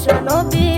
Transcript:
বিশ্ব নবী